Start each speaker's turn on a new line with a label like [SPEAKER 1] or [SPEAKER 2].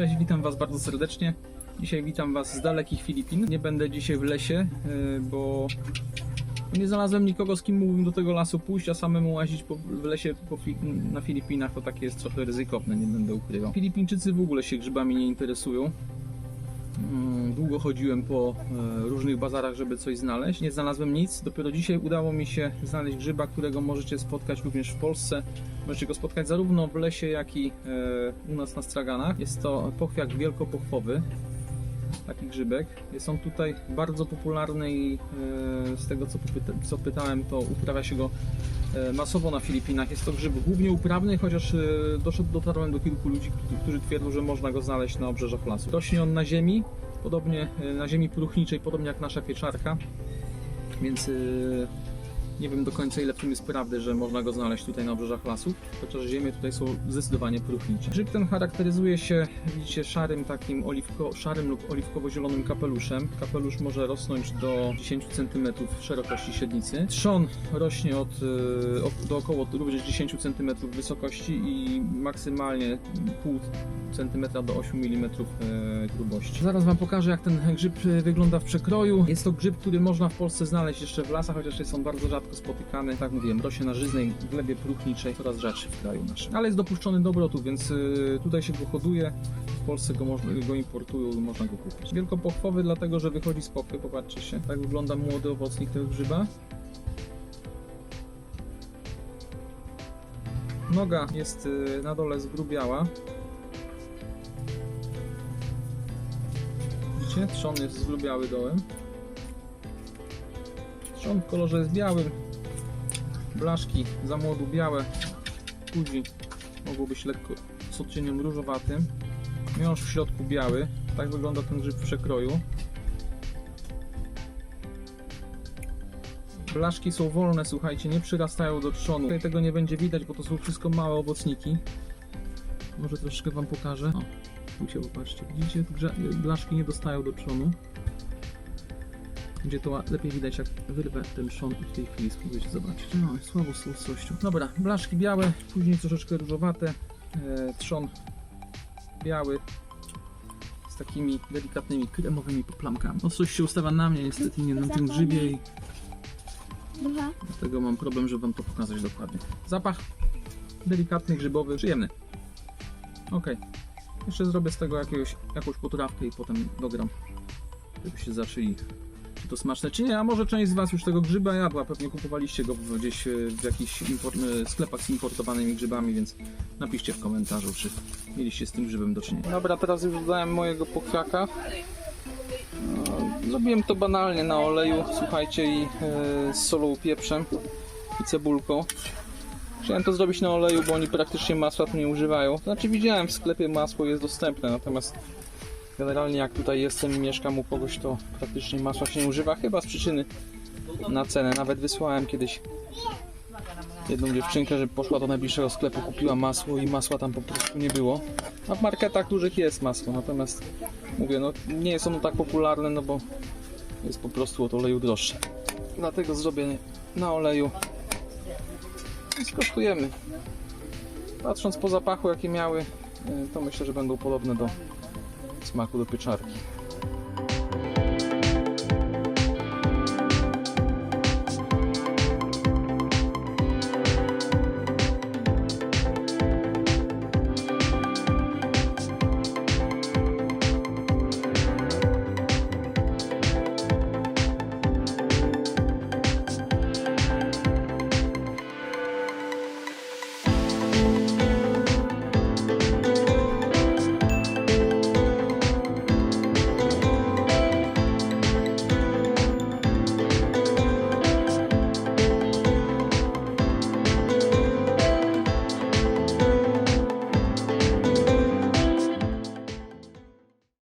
[SPEAKER 1] Cześć, witam Was bardzo serdecznie. Dzisiaj witam Was z dalekich Filipin. Nie będę dzisiaj w lesie, yy, bo nie znalazłem nikogo, z kim mógłbym do tego lasu pójść, a samemu łazić po, w lesie po, na Filipinach to takie jest trochę ryzykowne, nie będę ukrywał. Filipińczycy w ogóle się grzybami nie interesują. Mm, Długo chodziłem po e, różnych bazarach, żeby coś znaleźć. Nie znalazłem nic. Dopiero dzisiaj udało mi się znaleźć grzyba, którego możecie spotkać również w Polsce. Możecie go spotkać zarówno w lesie, jak i e, u nas na straganach. Jest to pochwiak wielkopochwowy. Taki grzybek. Jest on tutaj bardzo popularny i e, z tego co, pytałem, to uprawia się go masowo na Filipinach. Jest to grzyb głównie uprawny, chociaż e, doszedł, dotarłem do kilku ludzi, którzy- twierdzą, że można go znaleźć na obrzeżach lasu. Rośnie on na ziemi, podobnie e, na ziemi próchniczej, podobnie jak nasza pieczarka, więc e, nie wiem do końca ile w tym jest prawdy, że można go znaleźć tutaj na obrzeżach lasów, chociaż ziemie tutaj są zdecydowanie próchnicze. Grzyb ten charakteryzuje się, widzicie, szarym takim oliwko, szarym lub oliwkowo-zielonym kapeluszem. Kapelusz może rosnąć do 10 cm szerokości średnicy. Trzon rośnie od, e, do około również 10 cm wysokości i maksymalnie pół cm do 8 mm e, grubości. Zaraz Wam pokażę jak ten grzyb e, wygląda w przekroju. Jest to grzyb, który można w Polsce znaleźć jeszcze w lasach, chociaż jest on bardzo rzadko spotykany. Tak mówiłem, rośnie na żyznej glebie próchniczej, coraz rzadszy w kraju naszym. Ale jest dopuszczony do obrotu, więc e, tutaj się go hoduje. W Polsce go, można, go importują można go kupić. Wielkopochwowy dlatego, że wychodzi z pochwy, popatrzcie się. Tak wygląda młody owocnik tego grzyba. Noga jest e, na dole zgrubiała. Widzicie? Trzon jest zgrubiały dołem. Trzon w kolorze jest białym. Blaszki za młodu białe. Później mogło być lekko z odcieniem różowatym. Miąższ w środku biały. Tak wygląda ten grzyb w przekroju. Blaszki są wolne, słuchajcie, nie przyrastają do trzonu. Tutaj tego nie będzie widać, bo to są wszystko małe owocniki. Może troszkę Wam pokażę. O, tu się popatrzcie. Widzicie, blaszki nie dostają do trzonu. Będzie to lepiej widać, jak wyrwę ten trzon i w tej chwili spróbujecie zobaczyć. No, słabo z tą ostrością. Dobra, blaszki białe, później troszeczkę różowate. E, trzon biały z takimi delikatnymi, kremowymi plamkami. Ostrość się ustawia na mnie, niestety nie na tym grzybie i
[SPEAKER 2] Dwa.
[SPEAKER 1] Dlatego mam problem, żeby wam to pokazać dokładnie. Zapach delikatny, grzybowy, przyjemny. Ok. Jeszcze zrobię z tego jakiegoś, jakąś potrawkę i potem dogram, żebyście zaczęli czy to smaczne, czy nie. A może część z was już tego grzyba jadła, pewnie kupowaliście go gdzieś e, w jakichś e, sklepach z importowanymi grzybami, więc napiszcie w komentarzu, czy mieliście z tym grzybem do czynienia. Dobra, teraz już dodałem mojego pochwiaka. No, Zrobiłem to banalnie na oleju, słuchajcie, i e, z solą, pieprzem i cebulką. Chciałem to zrobić na oleju, bo oni praktycznie masła tu nie używają. Znaczy widziałem w sklepie masło jest dostępne, natomiast generalnie jak tutaj jestem i mieszkam u kogoś, to praktycznie masła się nie używa, chyba z przyczyny na cenę. Nawet wysłałem kiedyś jedną dziewczynkę, żeby poszła do najbliższego sklepu, kupiła masło i masła tam po prostu nie było. A w marketach dużych jest masło, natomiast mówię, no nie jest ono tak popularne, no bo jest po prostu od oleju droższe. Dlatego zrobię na oleju i skosztujemy. Patrząc po zapachu jakie miały, y, to myślę, że będą podobne do смаку до печарки.